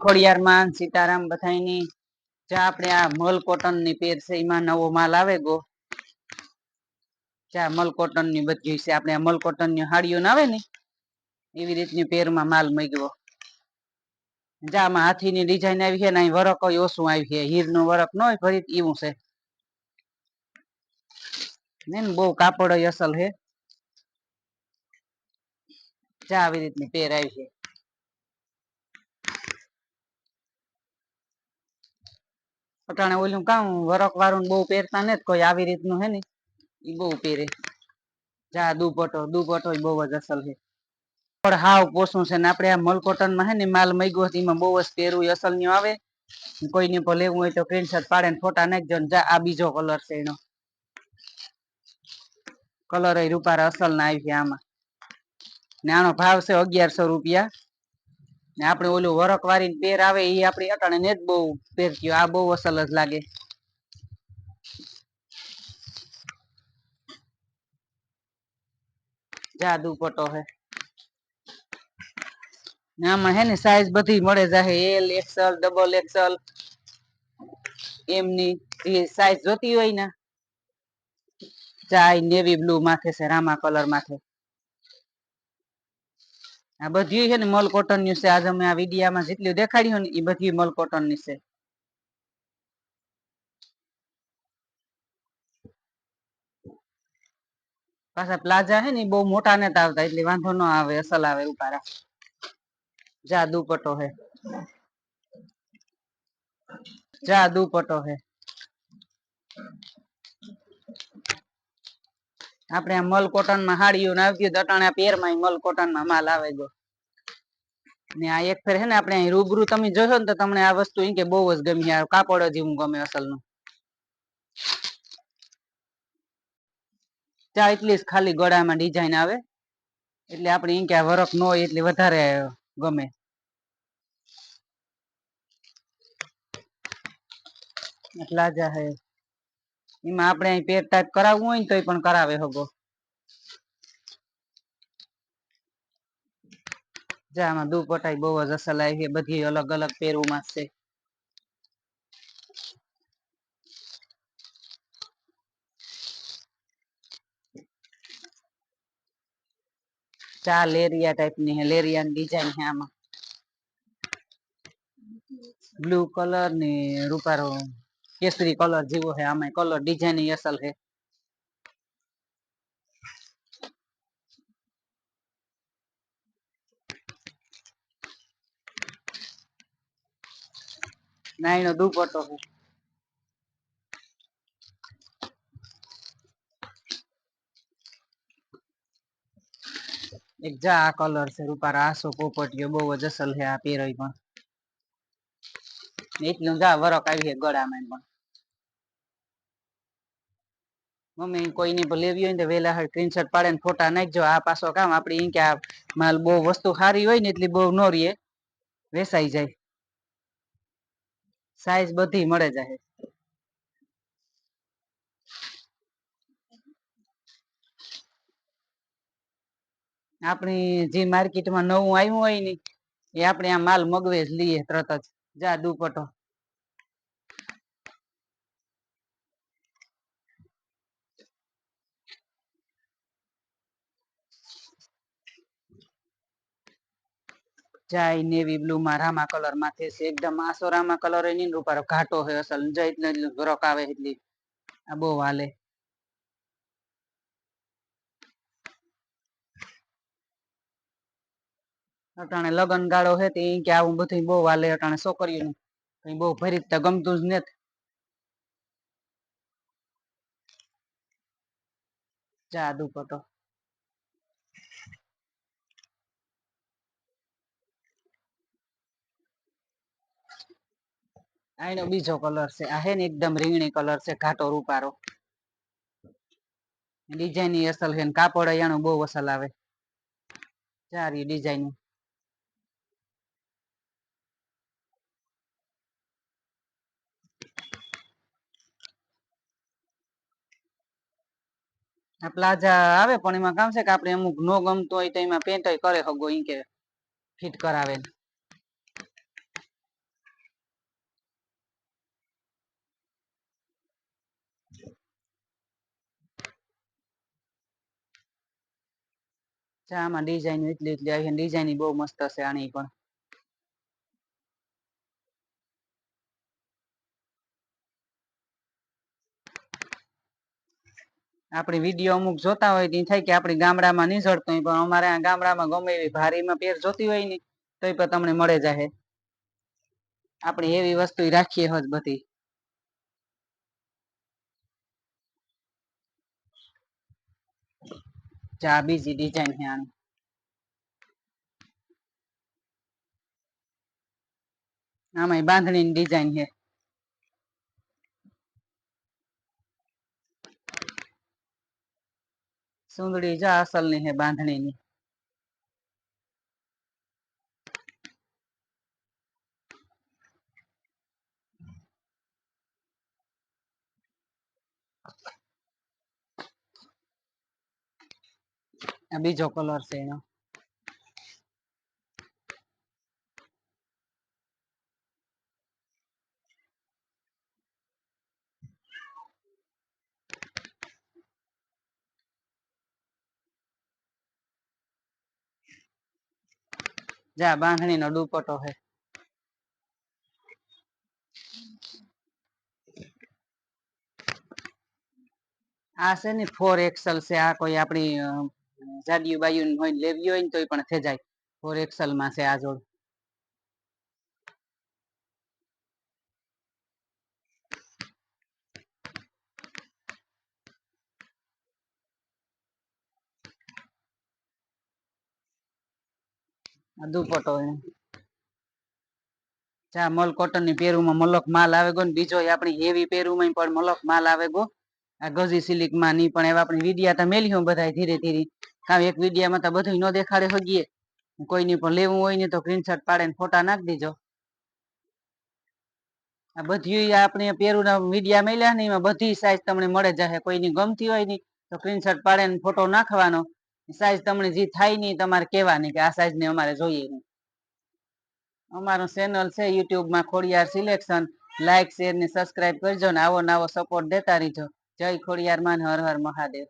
ખોડિયારમાં સીતારામ બધાયની જ્યાં આપણે આ મલ કોટનની પેર છે, એમાં નવો માલ આવે ગો. જ્યાં મલ કોટનની બધી છે, આપણે આ મલ કોટનની હાડીઓ ના આવે ને, એવી રીતની પેરમાં માલ મગ્યો. જ્યાં આમાં હાથીની ડિઝાઇન આવી છે ને, અહીં વરક ઓછું આવી છે. હીરનું વરક ન હોય, ફરી એવું છે. ને ને બહુ કાપડ અસલ છે. જા આવી રીતની પેર આવી છે. અટાણે ઓલું કામ વરક વાળું બહુ પહેરતા ને કોઈ આવી રીતનું, હે ને? એ બહુ પહેરે. જા દુપટો દુપટો બહુ જ અસલ છે. પણ હાવ પોસું છે ને આપણે આ મલકોટનમાં હે ને માલ મૈગો એમાં બહુ જ પહેરવું અસલનું આવે. કોઈને પણ લેવું હોય તો સ્ક્રીનશોટ પાડે ને ફોટા નાખજો ને જા, આ બીજો કલર છે એનો. કલર રૂપારા અસલ ના આવી આમાં. ને આનો ભાવ છે અગિયારસો રૂપિયા. ને આપણે ઓલું વરક વાળી પેર આવે એ આપણી અટાણે ને જ બહુ પહેરતી આ બહુ અસલ જ લાગે. જાદુ પટો હે. આમાં હે ને સાઈઝ બધી મળે જાહે. એલ એક્સલ ડબલ એક્સલ એમની જે સાઈઝ જોતી હોય ને, ચાય નેવી બ્લુ માથે છે, રામા કલર માથે. આ બધી છે ને મલ કોટનની છે. આજે અમે આ વિડીયામાં જેટલી દેખાડ્યું ને એ બધી મલ કોટનની છે. પાછા પ્લાઝા હે ને બહુ મોટા ને આવતા, એટલે વાંધો ન આવે, અસલ આવે ઉપારા જા દુપટ્ટો હે. જા દુપટ્ટો હે. આપણે મલ કોટનમાં હાડીઓ ને આવતી દટાણા પેરમાં મલમાં માલ આવે ગયો. ને આ એક ફેર હે ને આપણે રૂબરૂ તમે જોશો ને તો તમને આ વસ્તુ કે બહુ જ ગમી. આ કાપડ જ એવું ગમે અસલનું ચા એટલી જ ખાલી ગળામાં ડિઝાઇન આવે. એટલે આપણે ઈ કે વરખ ન હોય એટલે વધારે ગમે. પ્લાઝા હે. એમાં આપણે અહીં પેર ટાઈપ કરાવવું હોય ને તોય પણ કરાવે હગો. જા આમાં દુપટ્ટા બહુ જ અસલ આવી છે. બધી અલગ અલગ પેરુમાં છે. ચા લેરિયા ટાઈપની હે લેરિયા ની ડિઝાઇન છે આમાં. બ્લુ કલર ને રૂપારો. કેસરી કલર જેવો છે આમાં કલર ડિઝાઇન અસલ છે નાઈનો દુપટ્ટો છે એક જા આ કલર છે રૂપારા આસો પોપટીયો બહુ જ અસલ છે આ પેરોય પણ એટલું જા વરક આવી છે ગળામાં પણ મમ્મી, કોઈની પણ લેવી હોય ને વેલા વેલા સ્ક્રીનશોટ પાડે ને ફોટા નાખજો આ પાછો કામ, આપણે ઈ કે આ માલ બહુ વસ્તુ સારી હોય ને એટલી બહુ નો રીએ વેસાઈ જાય. સાઈઝ બધી મળે જાય આપણી જે માર્કેટમાં નવું આવ્યું હોય ને, એ આપણે આ માલ મગવે જ લઈએ તરત જ. જા દુપટો જાય નેવી બ્લુ માં રામા કલર માથે છે એકદમ આસો રામા કલર એની રૂપારો ઘાટો હોય અસલ. જઈ એટલે આવે એટલી. આ બહુ હાલે. અટાણે લગન ગાળો હે તે કે આવું બધું બહુ હાલે અટાણે છોકરીઓનું. કઈ બહુ ભરી ગમતું જ નથી. જા આનો બીજો કલર છે. આ હે ને એકદમ રીંગણી કલર છે, ઘાટો રૂપારો. ડિઝાઇન અસલ છે કાપડ અહીંયાનું બહુ અસલ આવે. સારી ડિઝાઇન આ પ્લાઝા આવે પણ એમાં કામ છે કે આપણે અમુક નો ગમતો હોય તો એમાં પેન્ટ કરે હગો ઈ કે ફિટ કરાવે આમાં ડિઝાઇન એટલી એટલી આવી ડિઝાઇન બહુ મસ્ત હશે આની પણ. આપણી વીડિયો અમુક જોતા હોય ત્યાં થાય કે આપણી ગામડામાં નહીં જડતો પણ અમારે આ ગામડામાં ગમે એવી ભારીમાં પેર જોતી હોય ને તો પણ તમને મળે જાહે. આપણે એવી વસ્તુ રાખીએ હોત બધી. જા બીજી ડિઝાઇન છે આની આમાં બાંધણીની ડિઝાઇન છે સુંદડી જા અસલની છે બાંધણીની બીજો કલર છે એનો. જા બાંધણીનો દુપટ્ટો છે. આ છે ને ફોર એક્સલ છે. આ કોઈ આપણી અ, જાડિયું બાયું હોય ને લેવી હોય ને તોય પણ થઈ જાય. ફોર એક્સલમાં છે આ જોડ. દુપટ્ટો છે મલ કોટનની પેરુમાં મલક માલ આવે ગો ને બીજો આપણી હેવી પેરુમાં પણ મલક માલ આવે ગો. આ ગજી સિલિકમાં ની પણ એવા આપણી વિડિયા તો મેલી બધા ધીરે ધીરે. કામ એક વિડીયામાં તો બધું ન દેખાડે હગીએ. કોઈની પણ લેવું હોય ને તો સ્ક્રીનશોટ પાડીને ફોટા નાખી દેજો. આ બધી આપણે પેરુના મીડિયા મળ્યા ને એમાં બધી સાઈઝ તમને મળે જશે કોઈની ગમતી હોય ને તો સ્ક્રીનશોટ પાડીને ફોટો નાખવાનો. સાઈઝ તમને જે થાય નહીં તમારે કહેવાની કે આ સાઈઝ ને અમારે જોઈએ નહીં અમારું ચેનલ છે યુટ્યુબમાં ખોડિયાર સિલેક્શન લાઈક શેર ને સબસ્ક્રાઇબ કરજો ને આવો નવો સપોર્ટ દેતા રહીજો. જય ખોડિયાર, માન હર હર મહાદેવ.